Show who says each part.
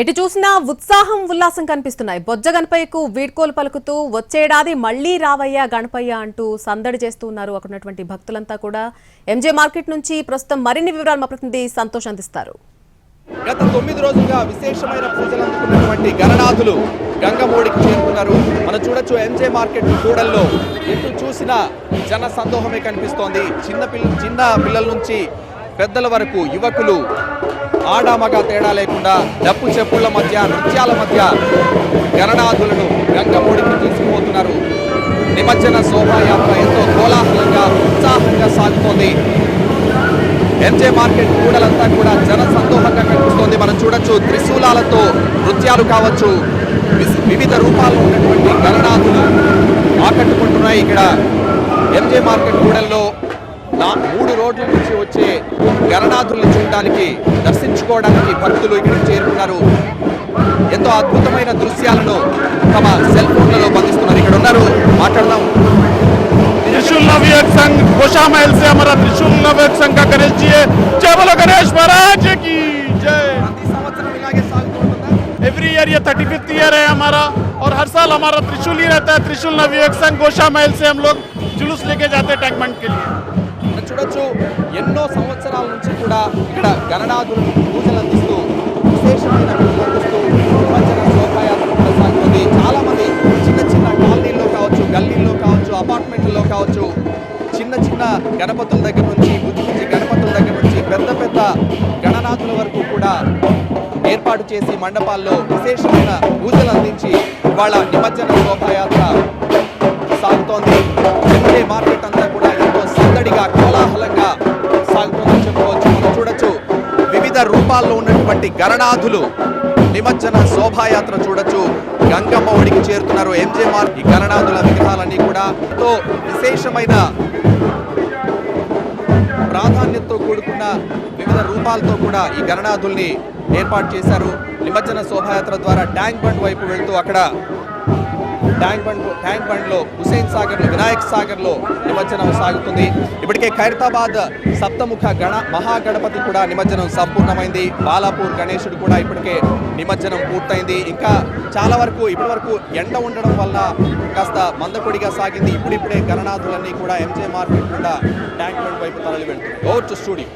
Speaker 1: ఎటు చూసినా ఉత్సాహం ఉల్లాసం కనిపిస్తున్నాయి. బొజ్జ గణపయ్యకు వీడ్కోలు పలుకుతూ వచ్చేడాది మళ్ళీ రావయ్యా గణపయ్య అంటూ సందడి చేస్తూ ఉన్నారు అక్కడ ఉన్నటువంటి భక్తులంతా కూడా. ఎంజే మార్కెట్ నుంచి ప్రస్తుతం మరిన్ని వివరాలు మా ప్రతినిధి సంతోష్ అందిస్తారు.
Speaker 2: గత తొమ్మిది రోజులుగా విశేషమైన పూజలు అందుకున్నటువంటి గణనాథులు గంగమూడికి చేరుకున్నారు. మనం చూడొచ్చు ఎంజే మార్కెట్ కూడల్లో ఎటు చూసినా జన సందోహమే కనిపిస్తోంది. చిన్న పిల్ల చిన్న పిల్లల నుంచి పెద్దల వరకు యువకులు ఆడామగ తేడా లేకుండా డప్పు చెప్పుల మధ్య నృత్యాల మధ్య గణనాథులను గంగమూడికి తీసుకుపోతున్నారు. నిమజ్జన శోభాయాత్ర ఎంతో కోలాహలంగా ఉత్సాహంగా సాగుతోంది. ఎంజే మార్కెట్ కూడలంతా కూడా జన సందోహంగా కనిపిస్తోంది. మనం చూడొచ్చు త్రిశూలాలతో నృత్యాలు కావచ్చు. విస్- వివిధ రూపాల్లో ఉన్నటువంటి గణనాథులు ఆకట్టుకుంటున్నాయి. ఇక్కడ ఎంజే మార్కెట్ కూడల్లో రోడ్ల నుంచి వచ్చే గణనాథుల్ని చూడడానికి దర్శించుకోవడానికి భక్తులు ఇక్కడికి చేరుకున్నారు ఎంతో అద్భుతమైన దృశ్యాలను తమ సెల్ ఫోన్లలో బంధిస్తున్నారు ఇక్కడ ఉన్నారు మాట్లాడదాం
Speaker 3: त्रिशूल नवयुग संघ गोशा महल से हमारा त्रिशूल नवयुग संघ का गणेश जी है जय बोलो गणेश महाराज की जय
Speaker 2: ప్రతి సంవత్సరం ఇలాగే సాగుతూ ఉంటుందా
Speaker 3: एवरी ईयर ये थर्टी फिफ्थ ईयर है हमारा और हर साल हमारा त्रिशूल ही रहता है त्रिशूल नवयुग संघ गोशा महल से हम लोग जुलूस लेके जाते हैं टैंकमेंट के लिए
Speaker 2: మనం చూడొచ్చు. ఎన్నో సంవత్సరాల నుంచి కూడా ఇక్కడ గణనాథులు పూజలు అందిస్తూ విశేషమైన పూజలు అందిస్తూ నిమజ్జన శోభాయాత్ర కూడా సాగుతుంది చాలా మంది చిన్న చిన్న కాలనీల్లో కావచ్చు గల్లీల్లో కావచ్చు అపార్ట్మెంట్లలో కావచ్చు చిన్న చిన్న గణపతుల దగ్గర నుంచి బుద్ధి బుద్ధి గణపతుల దగ్గర నుంచి పెద్ద పెద్ద గణనాథుల వరకు కూడా ఏర్పాటు చేసి మండపాల్లో విశేషమైన పూజలు అందించి ఇవాళ నిమజ్జన శోభాయాత్ర సాగుతోంది. ఎంజే మార్కెట్ అంతా సందడిగా కోలాహలంగా సాగుతుందని చెప్పుకోవచ్చు. మనం చూడొచ్చు వివిధ రూపాల్లో ఉన్నటువంటి గణనాథులు నిమజ్జన శోభాయాత్ర చూడొచ్చు. గంగమ్మ ఒడికి చేరుతున్నారు. ఎంజే మార్క్ ఈ గణనాథుల విగ్రహాలన్నీ కూడా ఎంతో విశేషమైన ప్రాధాన్యతతో కూడుకున్న వివిధ రూపాలతో కూడా ఈ గణనాథుల్ని ఏర్పాటు చేశారు. నిమజ్జన శోభాయాత్ర ద్వారా ట్యాంక్ బండ్ వైపు వెళ్తూ అక్కడ ట్యాంక్ బండ్ ట్యాంక్ బండ్లో హుసేన్ సాగర్లో వినాయక్ సాగర్లో నిమజ్జనం సాగుతుంది. ఇప్పటికే ఖైరతాబాద్ సప్తముఖ గణ మహాగణపతి కూడా నిమజ్జనం సంపూర్ణమైంది. బాలాపూర్ గణేశుడు కూడా ఇప్పటికే నిమజ్జనం పూర్తయింది. ఇంకా చాలా వరకు ఇప్పటి వరకు ఎండ ఉండడం వల్ల కాస్త మందకొడిగా సాగింది. ఇప్పుడిప్పుడే గణనాథులన్నీ కూడా ఎంజే మార్కెట్ కూడా ట్యాంక్ బండ్ వైపు తరలి వెళ్తుంది ఓవర్ టు స్టూడియో